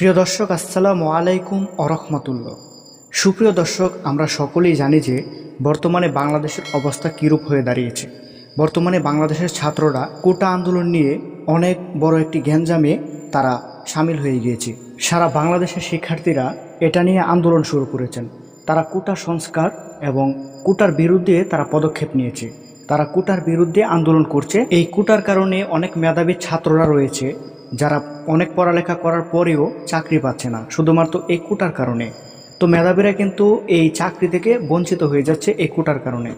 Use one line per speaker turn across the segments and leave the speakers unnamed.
প্রিয় দর্শক, আসসালামু আলাইকুম আরহামতুল্লাহ সুপ্রিয় দর্শক, আমরা সকলেই জানি যে বর্তমানে বাংলাদেশের অবস্থা কীরূপ হয়ে দাঁড়িয়েছে। বর্তমানে বাংলাদেশের ছাত্ররা কোটা আন্দোলন নিয়ে অনেক বড় একটি গ্যাঞ্জামে তারা সামিল হয়ে গিয়েছে। সারা বাংলাদেশের শিক্ষার্থীরা এটা নিয়ে আন্দোলন শুরু করেছেন। তারা কোটা সংস্কার এবং কোটার বিরুদ্ধে তারা পদক্ষেপ নিয়েছে। তারা কোটার বিরুদ্ধে আন্দোলন করছে। এই কোটার কারণে অনেক মেধাবী ছাত্ররা রয়েছে। যারা অনেক পড়ালেখা করার পরেও চাকরি পাচ্ছে না, শুধুমাত্র এই কোটার কারণে। তো মেধাবীরা কিন্তু এই চাকরি থেকে বঞ্চিত হয়ে যাচ্ছে এই কোটার কারণে।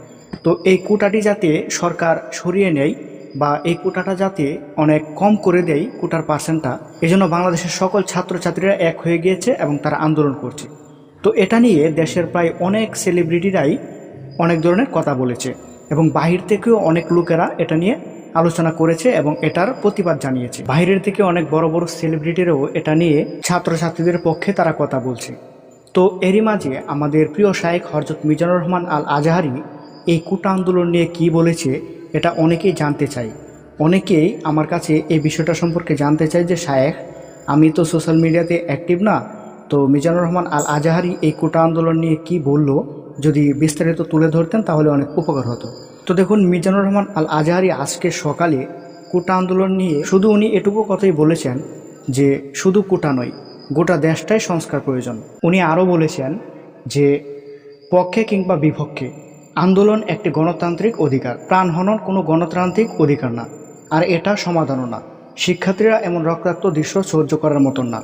তো এই কোটাটি যাতে সরকার সরিয়ে নেয় বা এই কোটাটা যাতে অনেক কম করে দেয় কোটার পার্সেন্টটা, এজন্য বাংলাদেশের সকল ছাত্রছাত্রীরা এক হয়ে গিয়েছে এবং তারা আন্দোলন করছে। তো এটা নিয়ে দেশের প্রায় অনেক সেলিব্রিটিরাই অনেক ধরনের কথা বলেছে এবং বাহির থেকেও অনেক লোকেরা এটা নিয়ে আলোচনা করেছে এবং এটার প্রতিবাদ জানিয়েছে। বাইরের থেকে অনেক বড় বড় সেলিব্রিটিরাও এটা নিয়ে ছাত্রছাত্রীদের পক্ষে তারা কথা বলছে। তো এরই মাঝে আমাদের প্রিয় শায়েখ হরজত মিজানুর রহমান আল আজাহারি এই কুটা আন্দোলন নিয়ে কি বলেছে এটা অনেকেই জানতে চাই। অনেকেই আমার কাছে এই বিষয়টা সম্পর্কে জানতে চাই যে, শায়েখ, আমি তো সোশ্যাল মিডিয়াতে অ্যাক্টিভ না। তো মিজানুর রহমান আল আজাহারি এই কোটা আন্দোলন নিয়ে কি বলল? যদি বিস্তারিত তুলে ধরতেন তাহলে অনেক উপকার হতো। তো দেখুন মিজানুর রহমান আল আজাহারি আজকে সকালে কোটা আন্দোলন নিয়ে শুধু উনি এটুকু কথাই বলেছেন যে শুধু কোটা নয়, গোটা দেশটাই সংস্কার প্রয়োজন। উনি আরও বলেছেন যে পক্ষে কিংবা বিপক্ষে আন্দোলন একটি গণতান্ত্রিক অধিকার, প্রাণ হনন কোনো গণতান্ত্রিক অধিকার না। আর এটা সমাধানও না। শিক্ষার্থীরা এমন রক্তাক্ত দৃশ্য সহ্য করার মতন না।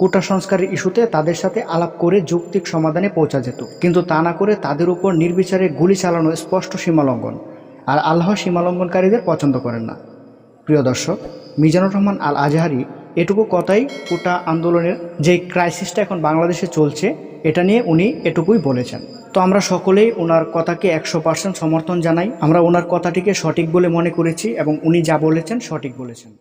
কোটা সংস্কারের ইস্যুতে তাদের সাথে আলাপ করে যৌক্তিক সমাধানে পৌঁছা যেত। কিন্তু তা না করে তাদের উপর নির্বিচারে গুলি চালানো স্পষ্ট সীমালঙ্ঘন। আর আল্লাহ সীমালঙ্ঘনকারীদের পছন্দ করেন না। প্রিয় দর্শক, মিজানুর রহমান আল আজহারি এটুকু কথাই কোটা আন্দোলনের যে ক্রাইসিসটা এখন বাংলাদেশে চলছে, এটা নিয়ে উনি এটুকুই বলেছেন। তো আমরা সকলেই ওনার কথাকে একশো পার্সেন্ট সমর্থন জানাই। আমরা ওনার কথাটিকে সঠিক বলে মনে করেছি এবং উনি যা বলেছেন সঠিক বলেছেন।